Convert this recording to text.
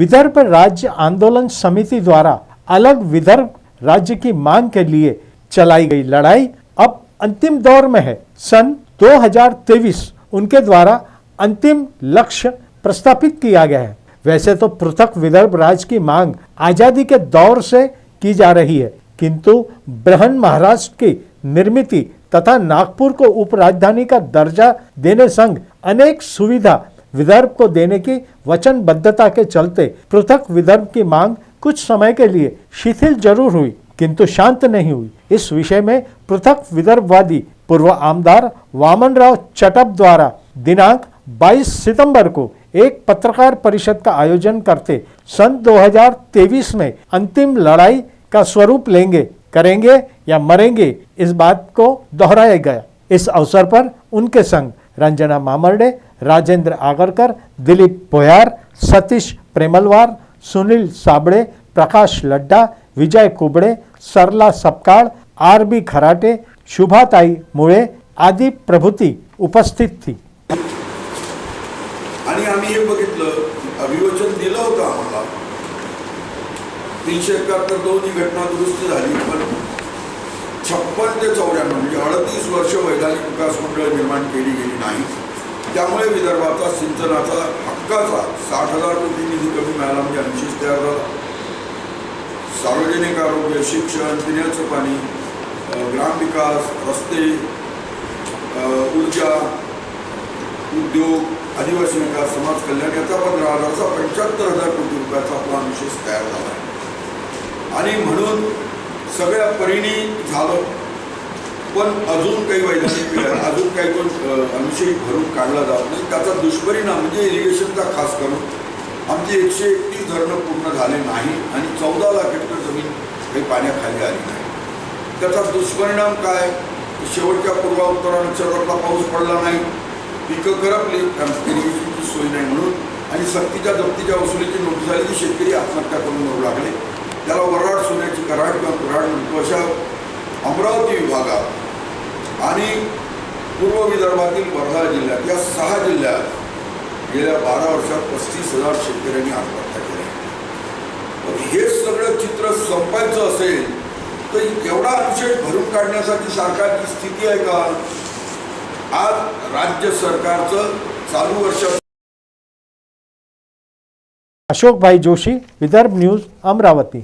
विदर्भ राज्य आंदोलन समिति द्वारा अलग विदर्भ राज्य की मांग के लिए चलाई गई लड़ाई अब अंतिम दौर में है। सन 2023 उनके द्वारा अंतिम लक्ष्य प्रस्तापित किया गया है। वैसे तो पृथक विदर्भ राज्य की मांग आज़ादी के दौर से की जा रही है, किंतु बृहन महाराष्ट्र की निर्मित तथा नागपुर को उपराजधानी का दर्जा देने संग अनेक सुविधा विदर्भ को देने की वचनबद्धता के चलते पृथक विदर्भ की मांग कुछ समय के लिए शिथिल ज़रूर हुई, किंतु शांत नहीं हुई। इस विषय में पृथक विदर्भवादी पूर्व आमदार वामनराव चटप द्वारा दिनांक 22 सितंबर को एक पत्रकार परिषद का आयोजन करते सन 2023 में अंतिम लड़ाई का स्वरूप लेंगे, करेंगे या मरेंगे, इस बात को दोहराया गया। इस अवसर पर उनके संग रंजना मामर्डे राजेंद्र आगरकर दिलीप भोयार सतीश प्रेमलवार सुनील साबळे प्रकाश लड्डा विजय कुबड़े सरला सपकाळ आर बी खराटे शुभाताई मुळे आदी प्रभूती उपस्थित थी आणि आम्ही हे बघितलं अभिवचन दिलं होतं आम्हाला. तीनशे एकाहत्तर दोन ही घटना दुरुस्ती झाली पण छप्पन ते चौऱ्याण्णव म्हणजे अडतीस वर्ष वैधानिक विकास मंडळ निर्माण केली गेली नाही. त्यामुळे विदर्भाचा सिंचनाचा हक्काचा साठ हजार कोटी निधी कमी मिळाला म्हणजे अनुशेष तयार झाला. सार्वजनिक आरोग्य शिक्षण पिण्याचं पाणी ग्रामविकास रस्ते ऊर्जा उद्योग आदिवासी विकास समाज कल्याण याचा पंधरा हजारचा पंच्याहत्तर हजार कोटी रुपयाचा प्लान विशेष तयार झाला आहे. आणि म्हणून सगळ्या परिणी झालं. पण अजून काही वैधानिक अजून काही पण अनुषयी भरून काढला जात नाही. त्याचा दुष्परिणाम म्हणजे इरिगेशनचा खास करून. आमची एकशे एकतीस धरणं पूर्ण झाले नाही आणि चौदा लाख हेक्टर जमीन काही पाण्याखाली आली नाही. त्याचा दुष्परिणाम काय? शेवटच्या पूर्वा उत्तरा पाऊस पडला नाही. पिकं करपली इरिगेशनची सोय नाही म्हणून. आणि सक्तीच्या जप्तीच्या वसुलीची नोटीस झाली की शेतकरी आत्महत्या करून मरू लागले. त्याला कराड किंवा कुऱ्हाड म्हणतो अशा अमरावती विभागात आणि पूर्व विदर्भातील वर्धा जिल्ह्यात या सहा जिल्ह्यात गेल्या बारा वर्षात पस्तीस हजार शेतकऱ्यांनी आत्महत्या केल्या पण हे सगळं चित्र संपायचं असेल तर एवढा विषय भरून काढण्यासाठी सरकारची स्थिती आहे का? आज राज्य सरकारचं चालू वर्षात अशोकभाई जोशी विदर्भ न्यूज अमरावती.